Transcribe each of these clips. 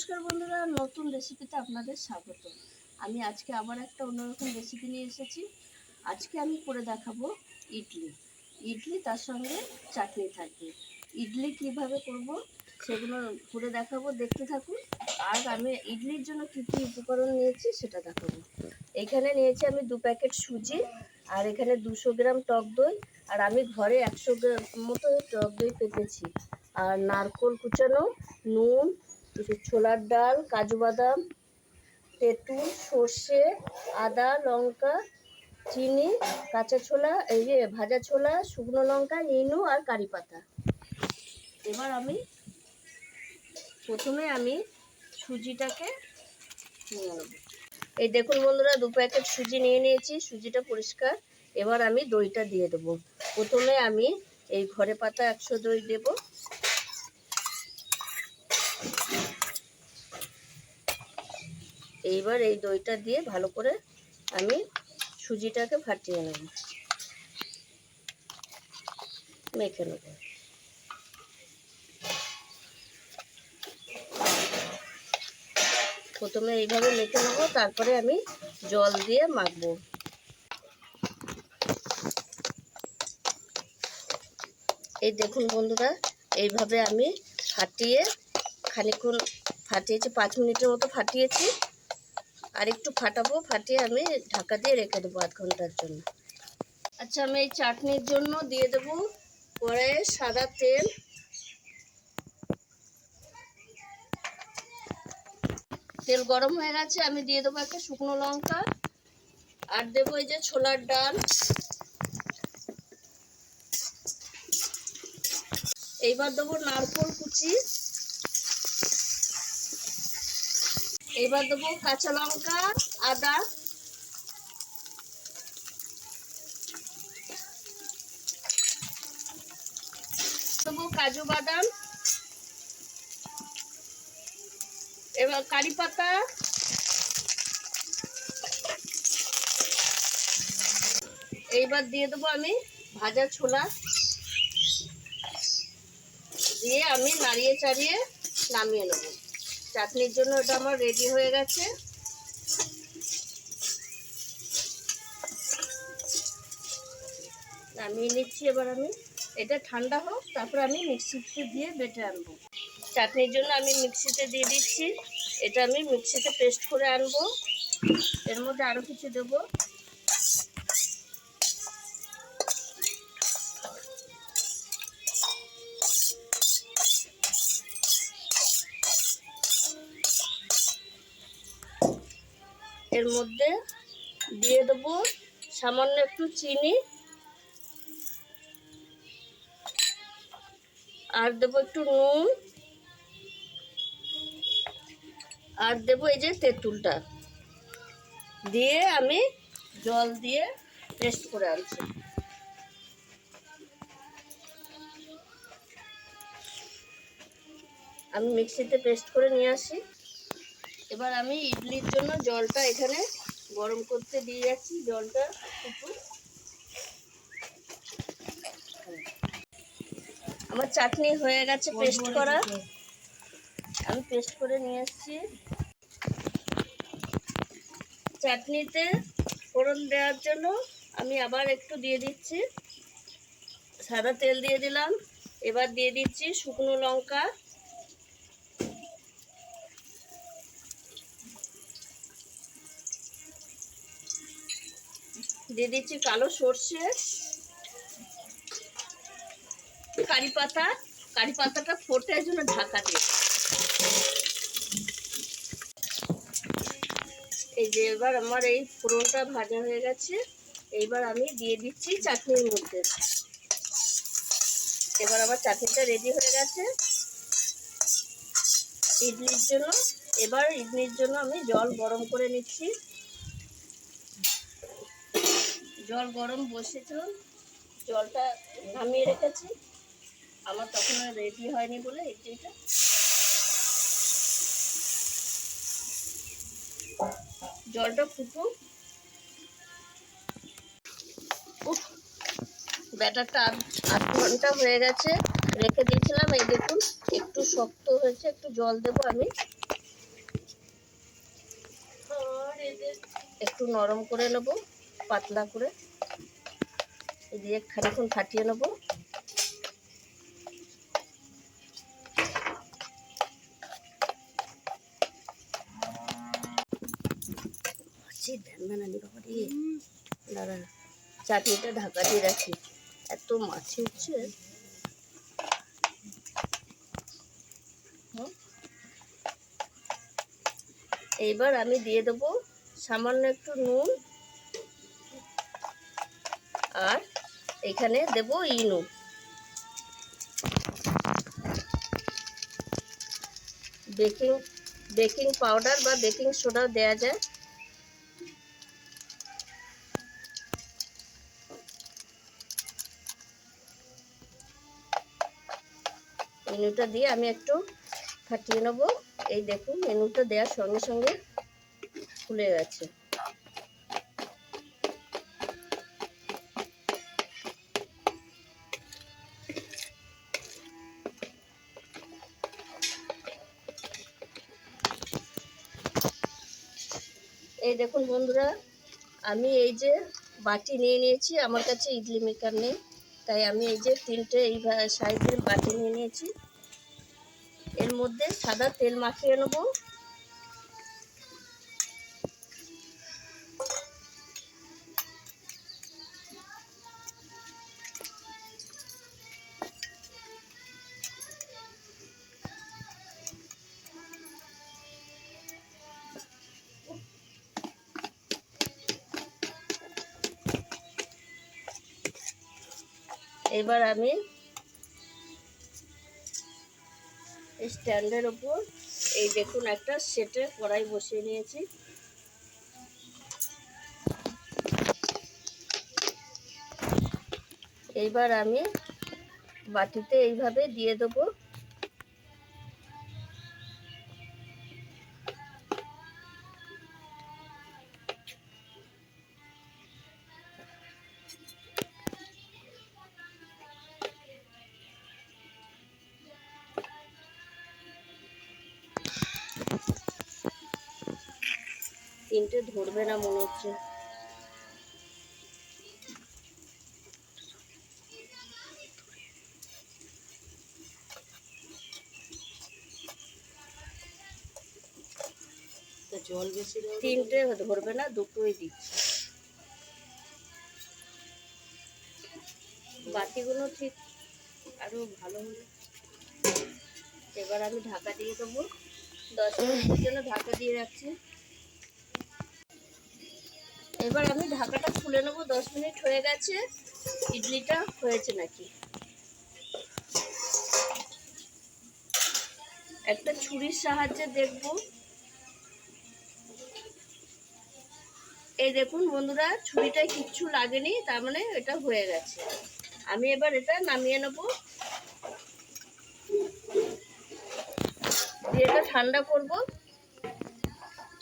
নমস্কার বন্ধুরা, নতুন রেসিপিতে আপনাদের স্বাগত। আমি আজকে আবার একটা অন্যরকম রেসিপি নিয়ে এসেছি। আজকে আমি করে দেখাবো ইডলি। ইডলি তার সঙ্গে চাটনি থাকবে। ইডলি কীভাবে করব সেগুলো করে দেখাবো, দেখতে থাকুন। আর আমি ইডলির জন্য কী কী উপকরণ নিয়েছি সেটা দেখাবো। এখানে নিয়েছি আমি দু প্যাকেট সুজি, আর এখানে দুশো গ্রাম টক দই, আর আমি ঘরে একশো গ্রাম মতো টক দই পেতেছি। আর নারকোল কুচানো, নুন কিছু ছোলার ডাল, কাজু বাদাম, তেঁতুল, সর্ষে, আদা, লঙ্কা, চিনি, কাঁচা ছোলা, এই যে ভাজা ছোলা, শুকনো লঙ্কা, ইনু আর কারি পাতা। এবার আমি প্রথমে আমি সুজিটাকে নিয়ে নেব। এই দেখুন বন্ধুরা, দু প্যাকেট সুজি নিয়ে নিয়েছি, সুজিটা পরিষ্কার। এবার আমি দইটা দিয়ে দেবো। প্রথমে আমি এই ঘরে পাতা একশো দই দেবো। এইবার এই দইটা দিয়ে ভালো করে আমি সুজিটাকে ফাটিয়ে নেব। মেখে নেব। প্রথমে এইভাবে মেখে নেব, তারপরে আমি জল দিয়ে মাখবো। এই দেখুন বন্ধুরা, এইভাবে আমি ফাটিয়ে খানিক্ষণ ফাটিয়েছি, পাঁচ মিনিটের মতো ফাটিয়েছি। আর একটু ফাটাবো, ফাটিয়ে আমি ঢাকা দিয়ে রেখে দেবো আধ ঘণ্টার জন্য। আচ্ছা আমি এই চাটনির জন্য দিয়ে দেবো কড়াইয়ে সাদা তেল। তেল গরম হয়ে গেছে, আমি দিয়ে দেবো একটা শুকনো লঙ্কা। আর দেবো এই যে ছোলার ডাল। এইবার দেবো নারকোল কুচি। এবার দেবো কাঁচা লঙ্কা, আদা। দেবো কাজু বাদাম। এবার কারি পাতা। এইবার দিয়ে দেবো আমি ভাজা ছোলা। দিয়ে আমি নাড়িয়ে চাড়িয়ে নামিয়ে নেব। চাটনির জন্য এটা আমার রেডি হয়ে গেছে। নামিয়ে নিচ্ছি এবার আমি। এটা ঠান্ডা হোক, তারপর আমি মিক্সিতে দিয়ে বেটে আনব। চাটনির জন্য আমি মিক্সিতে দিয়ে দিচ্ছি। এটা আমি মিক্সিতে পেস্ট করে আনব। এর মধ্যে আরও কিছু দেবো। এর মধ্যে দিয়ে দেবো সামান্য একটু চিনি। আর দেবো একটু নুন। আর দেবো এই যে তেঁতুলটা। দিয়ে আমি জল দিয়ে পেস্ট করে আনছি। আমি মিক্সিতে পেস্ট করে নিয়ে আসি। এবার আমি ইডলির জন্য জলটা এখানে গরম করতে দিয়ে যাচ্ছি জলটা আমার চাটনি হয়ে গেছে পেস্ট করা। আমি পেস্ট করে নিয়ে এসেছি। চাটনিতে ফোড়ন দেওয়ার জন্য আমি আবার একটু দিয়ে দিচ্ছি। সাদা তেল দিয়ে দিলাম। এবার দিয়ে দিচ্ছি শুকনো লঙ্কা। দিয়ে দিচ্ছি কালো সর্ষে, কারি পাতা, কারি পাতাটা ফোটে জন্য ঢাকা দিয়ে এই যে এবার আমার এই ফোড়নটা ভাজা হয়ে গেছে, এইবার আমি দিয়ে দিচ্ছি চাটনির মধ্যে। এবার আমার চাটনিটা রেডি হয়ে গেছে। ইডলির জন্য, এবার ইডলির জন্য আমি জল গরম করে নিচ্ছি। জল গরম বসেছিল জলটা নামিয়ে রেখেছি। আমার তখন রেডি হয়নি বলে ইডলিটা জলটা উফ, ব্যাটারটা আধ ঘণ্টা হয়ে গেছে রেখে দিয়েছিলাম। এই দেখুন একটু শক্ত হয়েছে একটু জল দেবো আমি। একটু নরম করে নেব। পাতলা করে দিয়ে খানিক্ষণ ফাটিয়ে নেব। দাঁড়া, চাটনিটা ঢাকা দিয়ে রাখি। এত মাছি উঠছে এইবার আমি দিয়ে দেবো সামান্য একটু নুন। আর এখানে দেব ইনু। বেকিং বেকিং পাউডার বা বেকিং সোডাও দেওয়া যায়। মেনুটা দিয়ে আমি একটু ফাটিয়ে নেব। এই দেখুন মেনুটা দেওয়ার সঙ্গে সঙ্গে ফুলে গেছে। এই দেখুন বন্ধুরা, আমি এই যে বাটি নিয়ে নিয়েছি, আমার কাছে ইডলি মেকার নেই, তাই আমি এই যে তিনটে এই সাইজের বাটি নিয়ে নিয়েছি। এর মধ্যে সাদা তেল মাখিয়ে নেব। এবার আমি স্ট্যান্ডের ওপর এই দেখুন একটা সেটে কড়াই বসিয়ে নিয়েছি। এইবার আমি বাটিতে এইভাবে দিয়ে দেবো। তিনটে ধরবে না মনে হচ্ছে। জল বেশি তিনটে ধরবে না দুটোই দিচ্ছি। বাটিগুলো ঠিক আরও ভালো হলে এবার আমি ঢাকা দিয়ে দেবো। দশ মিনিটের জন্য ঢাকা দিয়ে রাখছি। এবার আমি ঢাকাটা খুলে নেব, দশ মিনিট হয়ে গেছে, ইডলিটা হয়েছে নাকি? একটা ছুরির সাহায্যে দেখব। এই দেখুন বন্ধুরা, ছুরিটায় কিচ্ছু লাগেনি, তার মানে এটা হয়ে গেছে। আমি এবার এটা নামিয়ে নেব। এটা ঠান্ডা করব।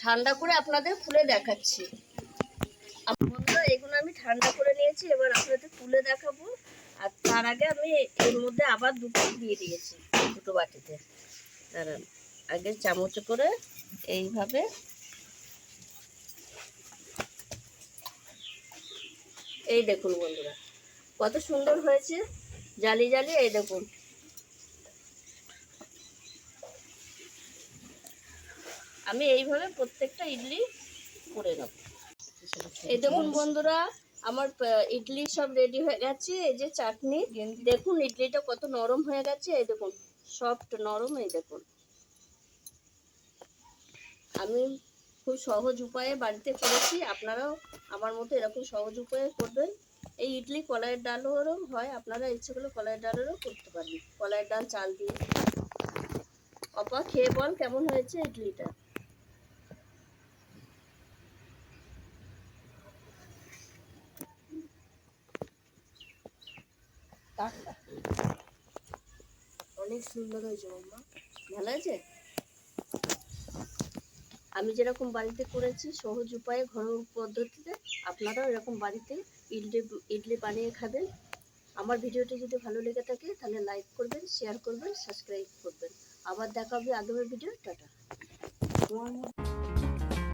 ঠান্ডা করে আপনাদের খুলে দেখাচ্ছি। বন্ধুরা এগুলো আমি ঠান্ডা করে নিয়েছি, এবার আপনাদের তুলে দেখাবো। আর তার আগে আমি এর মধ্যে আবার দুটো দিয়ে দিয়েছি দুটো বাটিতে। দাঁড়ান আগে চামচ করে এইভাবে এই দেখুন বন্ধুরা, কত সুন্দর হয়েছে, জালি জালি এই দেখুন। আমি এইভাবে প্রত্যেকটা ইডলি করে নেব। এই দেখুন বন্ধুরা, আমার ইডলি সব রেডি হয়ে গেছে, এই যে চাটনি। দেখুন, ইডলিটা কত নরম হয়ে গেছে, এই দেখুন সফট নরম, এই দেখুন। আমি খুব সহজ উপায়ে বাড়িতে করেছি, আপনারাও আমার মতো এরকম সহজ উপায়ে করবেন। এই ইডলি কলাইয়ের ডালেরও হয়, আপনারা ইচ্ছে করলে কলাইয়ের ডালেরও করতে পারবেন। কলাইয়ের ডাল, চাল দিয়ে। অপা, খেয়ে বল কেমন হয়েছে ইডলিটা? অনেক সুন্দর হয়েছে মাম্মা ভালো আছে আমি যেরকম বাড়িতে করেছি, সহজ উপায়ে, ঘরোয়া পদ্ধতিতে আপনারাও এরকম বাড়িতে ইডলি ইডলি বানিয়ে খাবেন। আমার ভিডিওটি যদি ভালো লেগে থাকে, তাহলে লাইক করবেন শেয়ার করবেন সাবস্ক্রাইব করবেন। আবার দেখা হবে আগামী ভিডিও। টাটা।